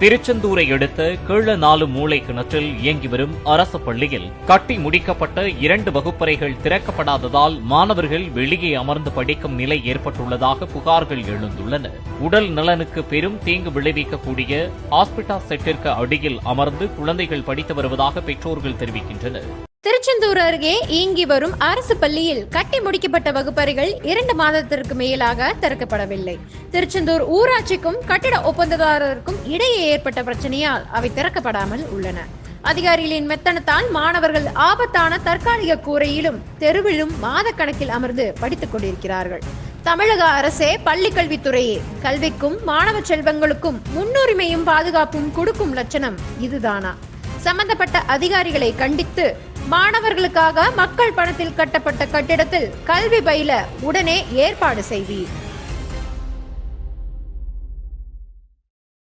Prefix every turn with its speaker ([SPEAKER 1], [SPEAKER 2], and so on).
[SPEAKER 1] திருச்செந்தூரை அடுத்த கீழநாலு மூளை கிணற்றில் இயங்கி வரும் அரசு பள்ளியில் கட்டி முடிக்கப்பட்ட இரண்டு வகுப்பறைகள் திறக்கப்படாததால் மாணவர்கள் வெளியே அமர்ந்து படிக்கும் நிலை ஏற்பட்டுள்ளதாக புகார்கள் எழுந்துள்ளன. உடல் நலனுக்கு பெரும் தீங்கு விளைவிக்கக்கூடிய ஹாஸ்பிட்டா செட்டிற்கு அடியில் அமர்ந்து குழந்தைகள் படித்து வருவதாக பெற்றோர்கள் தெரிவிக்கின்றனர்.
[SPEAKER 2] திருச்செந்தூர் அருகே இயங்கி வரும் அரசு பள்ளியில் கட்டி முடிக்கப்பட்ட வகுப்பறைகள் இரண்டு மாதத்திற்கு மேலாக திறக்கப்படவில்லை. திருச்செந்தூர் ஊராட்சிக்கும் கட்டிட ஒப்பந்ததாரருக்கும் இடையே ஏற்பட்ட பிரச்சனையால் அவை திறக்கப்படாமல் உள்ளன. அதிகாரிகளின் மெத்தனத்தால் மாணவர்கள் ஆபத்தான தற்காலிக கூரையிலும் தெருவிலும் மாதக்கணக்கில் அமர்ந்து படித்துக் கொண்டிருக்கிறார்கள். தமிழக அரசே பள்ளிக்கல்வித்துறையே. கல்விக்கும் மாணவ செல்வங்களுக்கும் முன்னுரிமையும் பாதுகாப்பும் கொடுக்கும் லட்சணம் இதுதானா? சம்பந்தப்பட்ட அதிகாரிகளை கண்டித்து மாணவர்களுக்காக மக்கள் பணத்தில் கட்டப்பட்ட கட்டிடத்தில் கல்வி பயில உடனே ஏற்பாடு செய்வீர்.